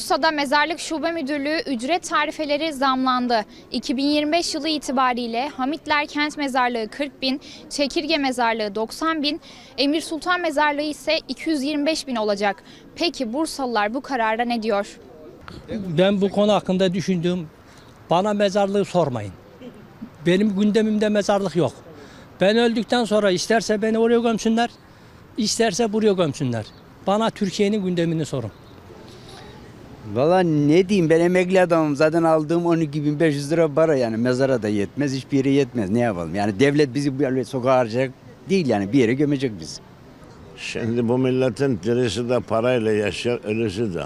Bursa'da Mezarlık Şube Müdürlüğü ücret tarifeleri zamlandı. 2025 yılı itibariyle Hamitler Kent Mezarlığı 40 bin, Çekirge Mezarlığı 90 bin, Emir Sultan Mezarlığı ise 225 bin olacak. Peki Bursalılar bu karara ne diyor? Ben bu konu hakkında düşündüğüm bana mezarlığı sormayın. Benim gündemimde mezarlık yok. Ben öldükten sonra isterse beni oraya gömsünler, isterse buraya gömsünler. Bana Türkiye'nin gündemini sorun. Valla ne diyeyim ben emekli adamım. Zaten aldığım 12.500 lira para yani. Mezara da yetmez hiçbir yere yetmez. Ne yapalım? Yani devlet bizi böyle sokağa harcayacak değil yani. Bir yere gömecek bizi. Şimdi bu milletin dirisi de parayla yaşar, ölüsü de.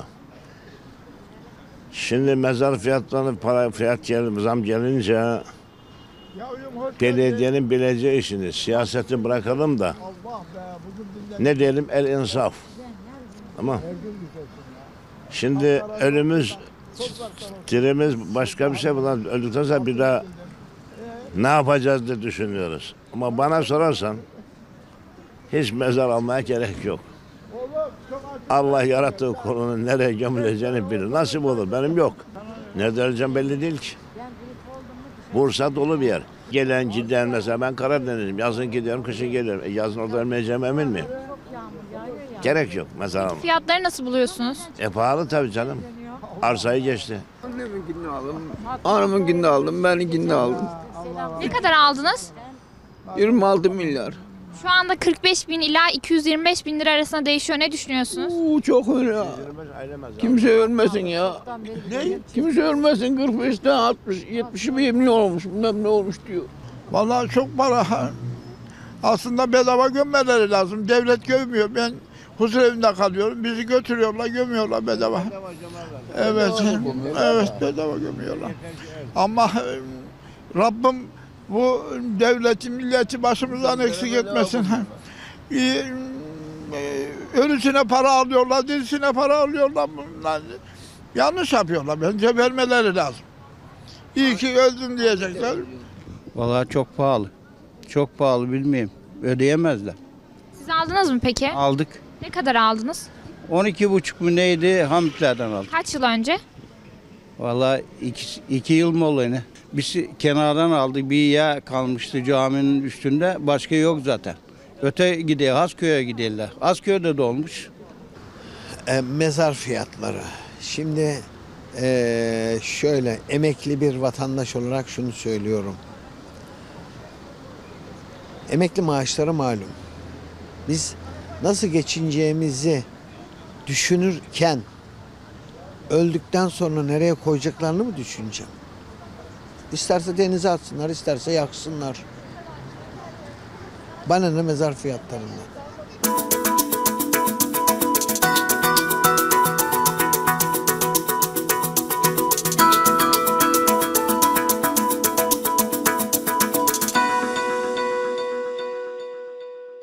Şimdi mezar fiyatlarını para fiyat gel, zam gelince belediyenin bileceği işini siyaseti bırakalım da ne diyelim el insaf. Ama şimdi ölümüz dirimiz başka bir şey bunlar öldükten sonra bir daha ne yapacağız diye düşünüyoruz. Ama bana sorarsan hiç mezar almaya gerek yok. Allah yarattığı kulunun nereye gömüleceğini bilir. Nasip olur benim yok. Nerede öleceğim belli değil ki. Bursa dolu bir yer. Gelen giden mesela ben Karadeniz'im. Yazın gidiyorum, kışın geliyorum. E, yazın orada ölmeyeceğim emin miyim? Gerek yok alma. Fiyatları nasıl buluyorsunuz? E pahalı tabii canım. Arsayı geçti. Anneminkini aldım. Hanımınkini aldım. Benimkini aldım. Ne kadar aldınız? 26 milyar. Şu anda 45 bin ila 225 bin lira arasında değişiyor. Ne düşünüyorsunuz? Uuu çok öyle. Kimse ölmesin ya. Kimse ölmesin 45'ten 60, 70'i bir milyon olmuş. Bilmem ne olmuş diyor. Vallahi çok para. Aslında bedava gömmeleri lazım. Devlet gömüyor. Ben huzur evinde kalıyorum. Bizi götürüyorlar, gömüyorlar bedava. Evet. Evet, bedava gömüyorlar. Ama e, Rabbim bu devleti, milleti başımızdan eksik etmesin. E, e, Ölüsüne para alıyorlar, dirisine para alıyorlar. Bunlar yanlış yapıyorlar. Bence vermeleri lazım. İyi ki öldün diyecekler. Vallahi çok pahalı. Çok pahalı bilmeyeyim. Ödeyemezler. Siz aldınız mı peki? Aldık. Ne kadar aldınız? 12 buçuk mu neydi Hamitlerden aldık. Kaç yıl önce? Vallahi iki, iki yıl mı oldu ne? Biz kenardan aldık. Bir yer kalmıştı caminin üstünde. Başka yok zaten. Öte gidiyor. Hasköy'e gidiyorlar. Hasköy'de dolmuş. E, mezar fiyatları. Şimdi e, şöyle emekli bir vatandaş olarak şunu söylüyorum. Emekli maaşları malum. Biz nasıl geçineceğimizi düşünürken öldükten sonra nereye koyacaklarını mı düşüneceğim? İsterse denize atsınlar, isterse yaksınlar. Bana ne mezar fiyatlarından.